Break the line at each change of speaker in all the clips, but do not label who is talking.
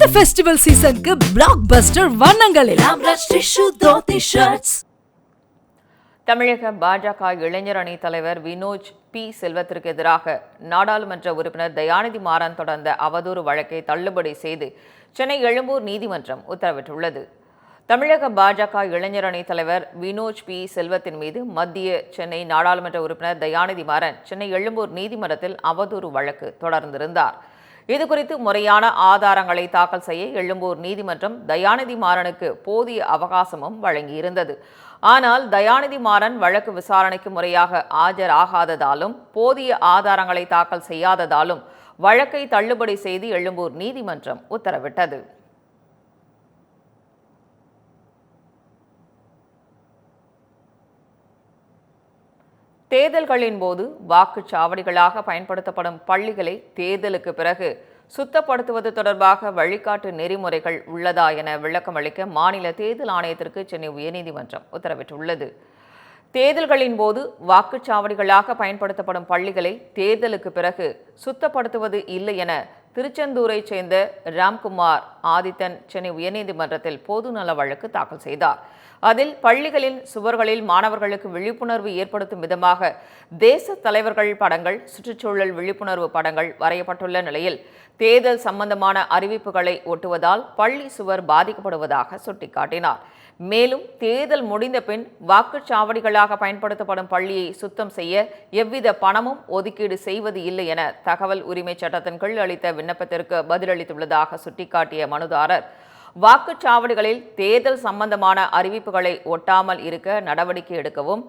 இந்த ஃபெஸ்டிவல் சீசனுக்கு பிளாக் பஸ்டர் வண்ணங்களில்.
தமிழக பாஜக இளைஞர் அணி தலைவர் வினோஜ் பி. செல்வத்திற்கு எதிராக நாடாளுமன்ற உறுப்பினர் தயாநிதி மாறன் தொடர்ந்த அவதூறு வழக்கை தள்ளுபடி செய்து சென்னை எழும்பூர் நீதிமன்றம் உத்தரவிட்டுள்ளது. தமிழக பாஜக இளைஞர் அணி தலைவர் வினோஜ் பி. செல்வத்தின் மீது மத்திய சென்னை நாடாளுமன்ற உறுப்பினர் தயாநிதி மாறன் சென்னை எழும்பூர் நீதிமன்றத்தில் அவதூறு வழக்கு தொடர்ந்திருந்தார். இதுகுறித்து முறையான ஆதாரங்களை தாக்கல் செய்ய எழும்பூர் நீதிமன்றம் தயாநிதி மாறனுக்கு போதிய அவகாசமும் வழங்கியிருந்தது. ஆனால் தயாநிதி மாறன் வழக்கு விசாரணைக்கு முறையாக ஆஜராகாததாலும் போதிய ஆதாரங்களை தாக்கல் செய்யாததாலும் வழக்கை தள்ளுபடி செய்து எழும்பூர் நீதிமன்றம் உத்தரவிட்டது. தேர்தல்களின் போது வாக்குச்சாவடிகளாக பயன்படுத்தப்படும் பள்ளிகளை தேர்தலுக்கு பிறகு சுத்தப்படுத்துவது தொடர்பாக வழிகாட்டு நெறிமுறைகள் உள்ளதா என விளக்கம் அளிக்க மாநில தேர்தல் ஆணையத்திற்கு சென்னை உயர்நீதிமன்றம் உத்தரவிட்டுள்ளது. தேர்தல்களின் போது வாக்குச்சாவடிகளாக பயன்படுத்தப்படும் பள்ளிகளை தேர்தலுக்கு பிறகு சுத்தப்படுத்துவது இல்லை என திருச்செந்தூரைச் சேர்ந்த ராம்குமார் ஆதித்தன் சென்னை உயர்நீதிமன்றத்தில் பொது நல வழக்கு தாக்கல் செய்தார். அதில் பள்ளிகளின் சுவர்களில் மாணவர்களுக்கு விழிப்புணர்வு ஏற்படுத்தும் விதமாக தேச தலைவர்கள் படங்கள் சுற்றுச்சூழல் விழிப்புணர்வு படங்கள் வரையப்பட்டுள்ள நிலையில் தேர்தல் சம்பந்தமான அறிவிப்புகளை ஒட்டுவதால் பள்ளி சுவர் பாதிக்கப்படுவதாக சுட்டிக்காட்டினார். மேலும் தேர்தல் முடிந்த பின் வாக்குச்சாவடிகளாக பயன்படுத்தப்படும் பள்ளியை சுத்தம் செய்ய எவ்வித பணமும் ஒதுக்கீடு செய்வது இல்லை என தகவல் உரிமை சட்டத்தின் கீழ் அளித்த விண்ணப்பத்திற்கு பதிலளித்துள்ளதாக சுட்டிக்காட்டிய மனுதாரர் வாக்குச்சாவடிகளில் தேர்தல் சம்பந்தமான அறிவிப்புகளை ஒட்டாமல் இருக்க நடவடிக்கை எடுக்கவும்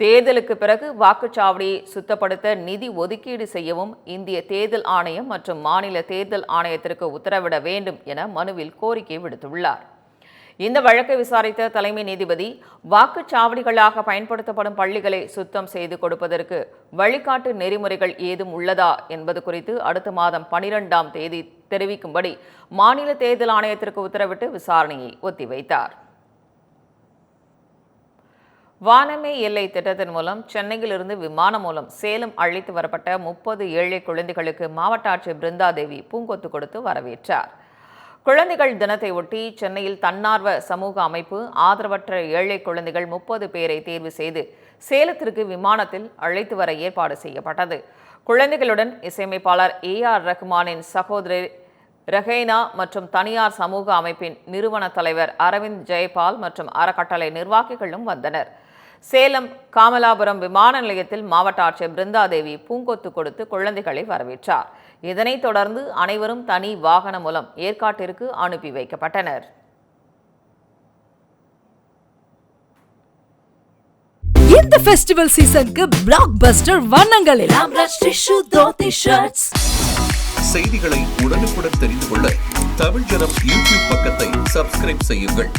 தேர்தலுக்கு பிறகு வாக்குச்சாவடியை சுத்தப்படுத்த நிதி ஒதுக்கீடு செய்யவும் இந்திய தேர்தல் ஆணையம் மற்றும் மாநில தேர்தல் ஆணையத்திற்கு உத்தரவிட வேண்டும் என மனுவில் கோரிக்கை விடுத்துள்ளார். இந்த வழக்கை விசாரித்த தலைமை நீதிபதி வாக்குச்சாவடிகளாக பயன்படுத்தப்படும் பள்ளிகளை சுத்தம் செய்து கொடுப்பதற்கு வழிகாட்டு நெறிமுறைகள் ஏதும் உள்ளதா என்பது குறித்து அடுத்த மாதம் பனிரெண்டாம் தேதி தெரிவிக்கும்படி மாநில தேர்தல் ஆணையத்திற்கு உத்தரவிட்டு விசாரணையை ஒத்திவைத்தார். வானமே எல்லை திட்டத்தின் மூலம் சென்னையிலிருந்து விமானம் மூலம் சேலம் அழைத்து வரப்பட்ட முப்பது ஏழை குழந்தைகளுக்கு மாவட்ட ஆட்சியர் பிருந்தாதேவி பூங்கொத்து கொடுத்து வரவேற்றார். குழந்தைகள் தினத்தை ஒட்டி சென்னையில் தன்னார்வ சமூக அமைப்பு ஆதரவற்ற ஏழை குழந்தைகள் முப்பது பேரை தேர்வு செய்து சேலத்திற்கு விமானத்தில் அழைத்து வர ஏற்பாடு செய்யப்பட்டது. குழந்தைகளுடன் இசையமைப்பாளர் ஏ ஆர் ரஹ்மானின் சகோதரி ரஹேனா மற்றும் தனியார் சமூக அமைப்பின் நிறுவன தலைவர் அரவிந்த் ஜெயபால் மற்றும் அறக்கட்டளை நிர்வாகிகளும் வந்தனர். சேலம் காமலாபுரம் விமான நிலையத்தில் மாவட்ட ஆட்சியர் பிருந்தாதேவி பூங்கொத்து கொடுத்து குழந்தைகளை வரவேற்றார். இதனைத் தொடர்ந்து அனைவரும் தனி வாகனம் மூலம் ஏற்காட்டிற்கு அனுப்பி வைக்கப்பட்டனர்.
இந்த ஃபெஸ்டிவல் சீசனுக்கு பிளாக் பஸ்டர் Dhoti Shirts.
செய்திகளை உடனுக்குடன் தெரிந்து கொள்ள தமிழ் ஜனம் யூடியூப் பக்கத்தை சப்ஸ்கிரைப் செய்யுங்கள்.